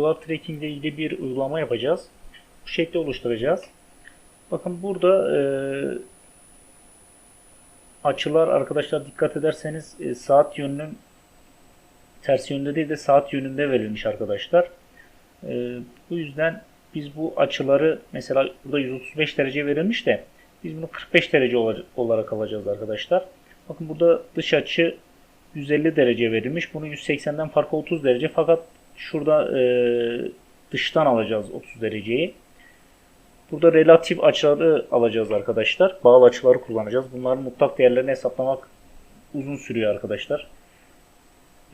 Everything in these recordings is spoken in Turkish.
Polar Tracking ile ilgili bir uygulama yapacağız. Bu şekli oluşturacağız. Bakın burada e, açılar arkadaşlar dikkat ederseniz e, saat yönünün ters yönünde değil de saat yönünde verilmiş arkadaşlar. E, bu yüzden biz bu açıları mesela burada 135 derece verilmiş de biz bunu 45 derece olarak alacağız arkadaşlar. Bakın burada dış açı 150 derece verilmiş. Bunun 180'den farkı 30 derece. Fakat şurada e, dıştan alacağız 30 dereceyi. Burada relatif açıları alacağız arkadaşlar. Bağlı açıları kullanacağız. Bunların mutlak değerlerini hesaplamak uzun sürüyor arkadaşlar.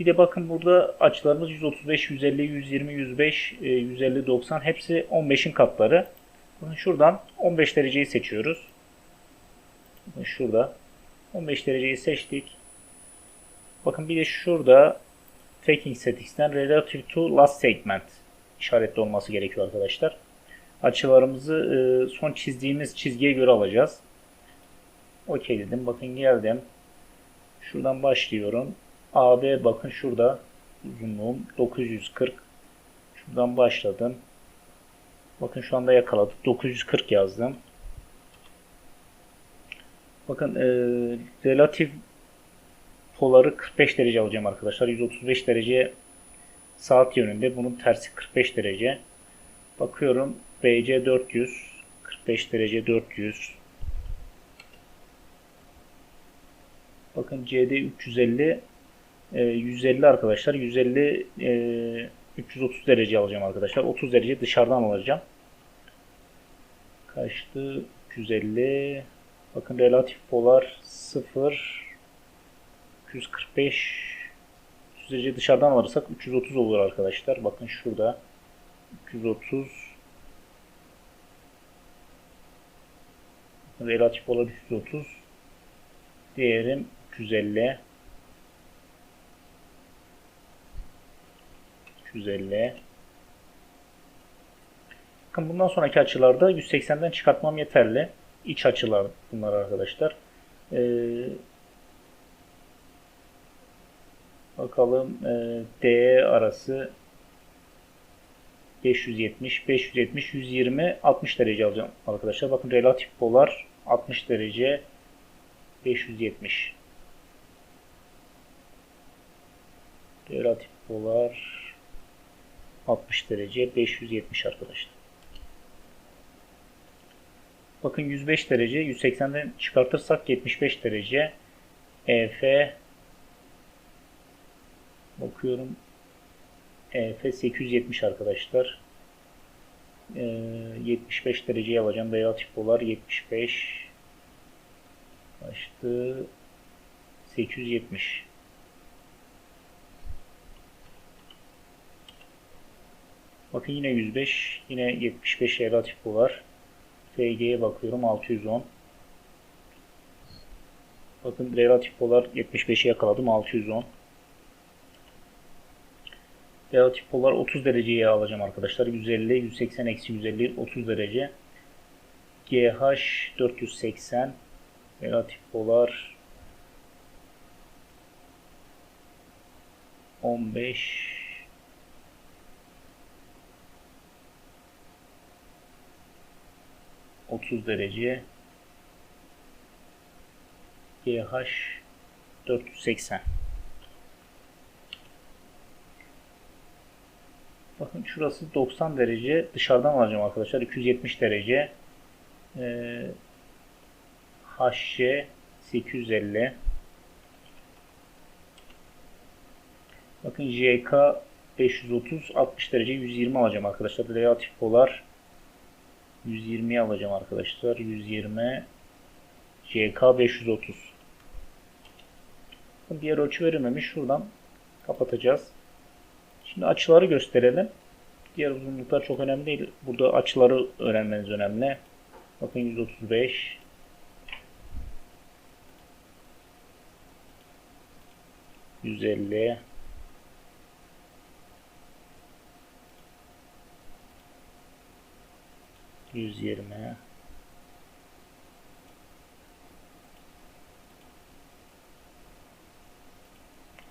Bir de bakın burada açılarımız 135, 150, 120, 105, 150, 90 hepsi 15'in katları. Şuradan 15 dereceyi seçiyoruz. Şurada 15 dereceyi seçtik. Bakın bir de şurada Tracking Settings'ten Relative to Last Segment işaretli olması gerekiyor arkadaşlar. Açılarımızı e, son çizdiğimiz çizgiye göre alacağız. Okey dedim. Bakın geldim. Şuradan başlıyorum. AB bakın şurada uzunluğum 940. Şuradan başladım. Bakın şu anda yakaladık. 940 yazdım. Bakın e, relatif poları 45 derece alacağım arkadaşlar. 135 derece saat yönünde. Bunun tersi 45 derece. Bakıyorum BC 400 45 derece 400 Bakın CD 350 e, 150 arkadaşlar. 150 e, 330 derece alacağım arkadaşlar. 30 derece dışarıdan alacağım. Kaçtı? 350 Bakın relatif polar 0 245 300 derece dışarıdan alırsak 330 olur arkadaşlar. Bakın şurada 330 relatif polar 330 değerim 350 350 Bakın bundan sonraki açılarda 180'den çıkartmam yeterli. İç açılar bunlar arkadaşlar. Ee, bakalım e, D arası 570, 570, 120, 60 derece alacağım arkadaşlar. Bakın relatif polar 60 derece 570. Relatif polar 60 derece 570 arkadaşlar. Bakın 105 derece 180'den çıkartırsak 75 derece EF bakıyorum EF 870 arkadaşlar. Ee, 75 dereceyi alacağım. Relatif polar 75 kaçtı? 870 Bakın yine 105 yine 75 relatif polar FG'ye bakıyorum 610 Bakın relatif polar 75'i yakaladım 610 Relatif polar 30 dereceye alacağım arkadaşlar. 150, 180, eksi 150, 30 derece. GH 480. Relatif polar 15 30 derece GH 480 Bakın şurası 90 derece dışarıdan alacağım arkadaşlar 270 derece ee, HC 850 Bakın JK 530 60 derece 120 alacağım arkadaşlar. Relatif polar 120 alacağım arkadaşlar. 120 JK 530 Diğer ölçü verilmemiş. Şuradan kapatacağız. Şimdi açıları gösterelim. Diğer uzunluklar çok önemli değil. Burada açıları öğrenmeniz önemli. Bakın 135 150 120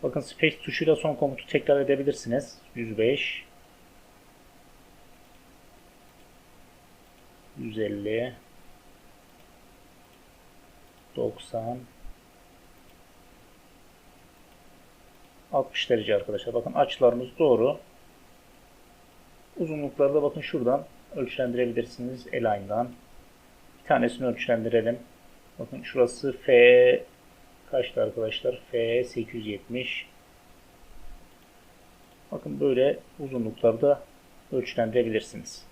Bakın space tuşuyla son komutu tekrar edebilirsiniz. 105 150 90 60 derece arkadaşlar. Bakın açılarımız doğru. Uzunluklarda bakın şuradan ölçülendirebilirsiniz. Eline'dan. Bir tanesini ölçülendirelim. Bakın şurası F kaçtı arkadaşlar? F 870. Bakın böyle uzunluklarda ölçülendirebilirsiniz.